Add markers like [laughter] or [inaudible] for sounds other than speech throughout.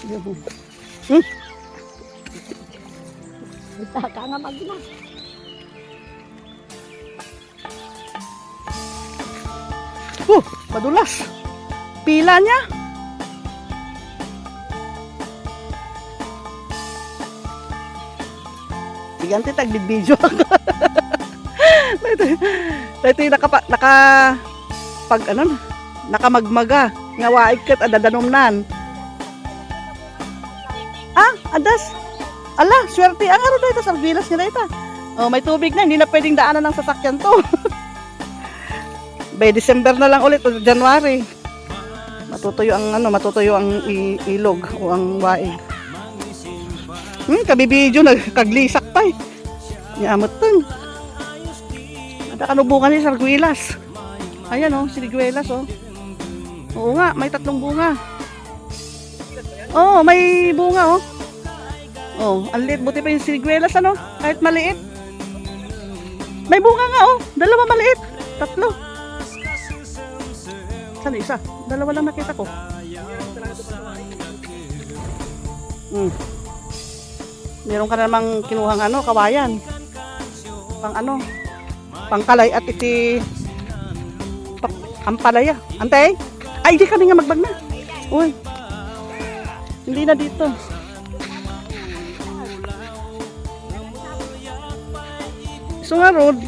Hmm? Taka nga magna. Oh, madulas. Pila niya. Gigante tag video ako. [laughs] ito, ito yung naka, naka pag ano, nakamagmaga. Nga waig kat adadanomnan. Ah, adas. Ala, swerte ang araw dito sa bilas nila ito. Oh, may tubig na, hindi na pwedeng daanan ng sasakyan to. [laughs] By December na lang ulit o January. Matutuyo ang ano, matutuyo ang ilog o ang waig. Hmm, kabibidyo nagkaglisak pa eh. Yamot tun. Ada kanubungan ni Sarguilas. Ayan oh, siniguelas oh. Oo nga, may tatlong bunga. Oh, may bunga oh. Oh, ang liit. Buti pa yung siniguelas ano, kahit maliit. May bunga nga oh, dalawa maliit. Tatlo. Saan isa? Dalawa lang nakita ko. Hmm. Meron ka namang kinuhang ano, kawayan. Pang ano, pangkalay at iti pa, ampalaya. Antay? Ay, di kami nga magbag na. Uy. Hindi na dito. So nga road,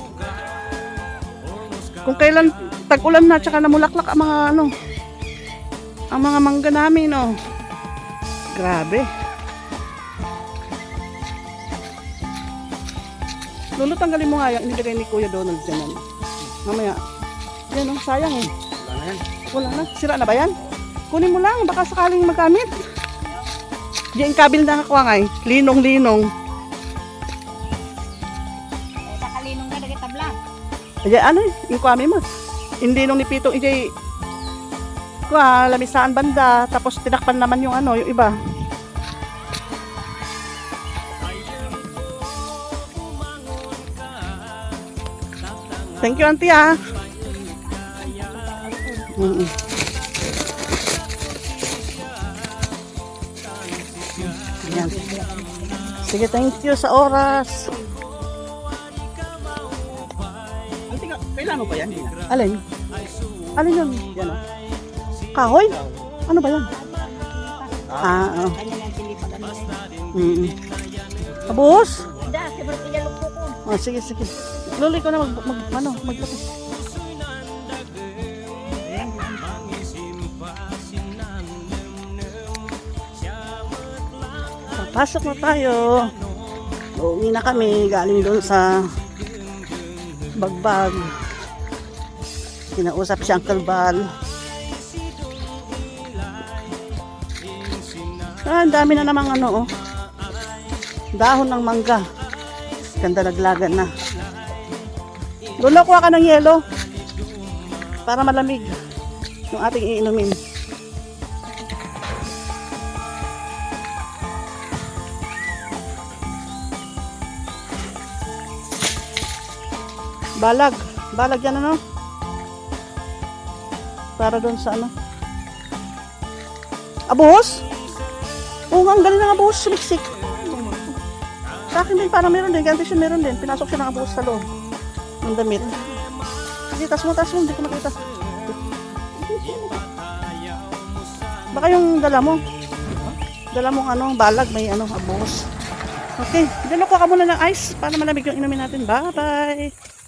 kung kailan tag-ulan na tsaka namulaklak ang mga ano, ang mga mangga namin, oh. Grabe. Lolo, tanggalin mo nga yung inilagay ni Kuya Donald dyan. ano. Mamaya. Yan, oh, sayang eh. Wala na yan. Wala na. Sira na ba yan? Kunin mo lang, baka sakaling magamit. Diyan kabil na nakuha nga eh. Linong-linong. Eh, nakalinong ka na tabla. Diyan ano eh, yung kuwami mo. Hindi nung nipitong ijay kuha, lamisaan banda, tapos tinakpan naman yung ano, yung iba. Thank you, auntie ah. Mm-mm. Yan. Sige, thank you sa oras. Kailan mo ba yan? Hindi na. Alin? Alin yun? Yan o. Kahoy? Ano ba yan? Ah, oh. Yung tilipagan mo. Mm. Tapos? Da, si Bro Pinalog ko. Oh, sige, sige. Luloy ko na mag, mag ano, mag Pasok na tayo. Uuwi na kami galing doon sa bagbag. Kinausap si Uncle Bal. Ah, dami na namang ano, oh. Dahon ng mangga. Ganda naglagan na. Lolo, kuha ka ng yelo. Para malamig. Yung ating iinumin. Balag. Balag yan ano? Para doon sa ano? Abuhos? Oo nga, ang galing ng abuhos. Sumiksik. Sa akin din, parang meron din. Ganti siya meron din. Pinasok siya ng abuhos sa loob. Ng damit. Sige, tas mo, tas mo. Hindi ko makita. Baka yung dala mo. Dala mong ano, balag, may ano, abuhos. Okay, dala ko ka muna ng ice para malamig yung inumin natin. Bye-bye.